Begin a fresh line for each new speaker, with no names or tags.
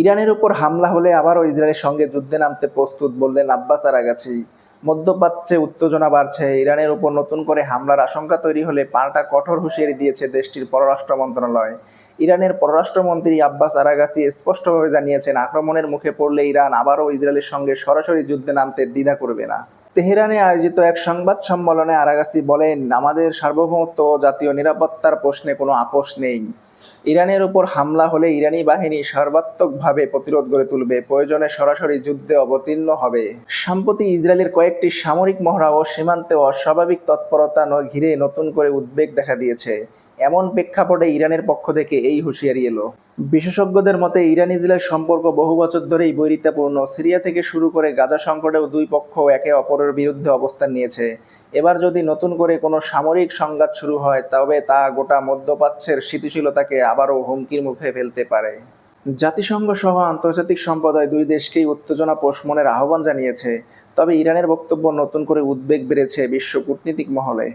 ইরানের উপর হামলা হলে আবারও ইসরায়েলের সঙ্গে যুদ্ধে নামতে প্রস্তুত বললেন আব্বাস আরাগাছি। মধ্যপ্রাচ্যে উত্তেজনা বাড়ছে। ইরানের উপর নতুন করে হামলার আশঙ্কা তৈরি হলে পাল্টা কঠোর হুঁশিয়ারি দিয়েছে দেশটির পররাষ্ট্র মন্ত্রণালয়। ইরানের পররাষ্ট্রমন্ত্রী আব্বাস আরাগাসি স্পষ্টভাবে জানিয়েছেন, আক্রমণের মুখে পড়লে ইরান আবারও ইসরায়েলের সঙ্গে সরাসরি যুদ্ধে নামতে দ্বিধা করবে না। তেহরানে আয়োজিত এক সংবাদ সম্মেলনে আরাগাসি বলেন, আমাদের সার্বভৌমত্ব জাতীয় নিরাপত্তার প্রশ্নে কোনো আপোষ নেই। ইরানের উপর হামলা হলে ইরানি বাহিনী সর্বাত্মকভাবে প্রতিরোধ গড়ে তুলবে। প্রয়োজনে সরাসরি যুদ্ধে অবতীর্ণ হবে। সম্প্রতি ইসরায়েলের কয়েকটি সামরিক মহড়া ও সীমান্তে অস্বাভাবিক তৎপরতা ঘিরে নতুন করে উদ্বেগ দেখা দিয়েছে। এমন প্রেক্ষাপটে ইরানের পক্ষ থেকে এই হুঁশিয়ারি এলো। বিশেষজ্ঞদের মতে, ইরান ইসরায়েল সম্পর্ক বহু বছর ধরেই বৈরিতাপূর্ণ সিরিয়া থেকে শুরু করে গাজা সংকটেও দুই পক্ষ একে অপরের বিরুদ্ধে অবস্থান নিয়েছে। এবার যদি নতুন করে কোনো সামরিক সংঘাত শুরু হয়, তবে তা গোটা মধ্যপ্রাচ্যের স্থিতিশীলতাকে আবারও হুমকির মুখে ফেলতে পারে। জাতিসংঘ সহ আন্তর্জাতিক সম্প্রদায় দুই দেশকেই উত্তেজনা প্রশমনের আহ্বান জানিয়েছে। তবে ইরানের বক্তব্য নতুন করে উদ্বেগ বেড়েছে বিশ্ব কূটনীতিক মহলে।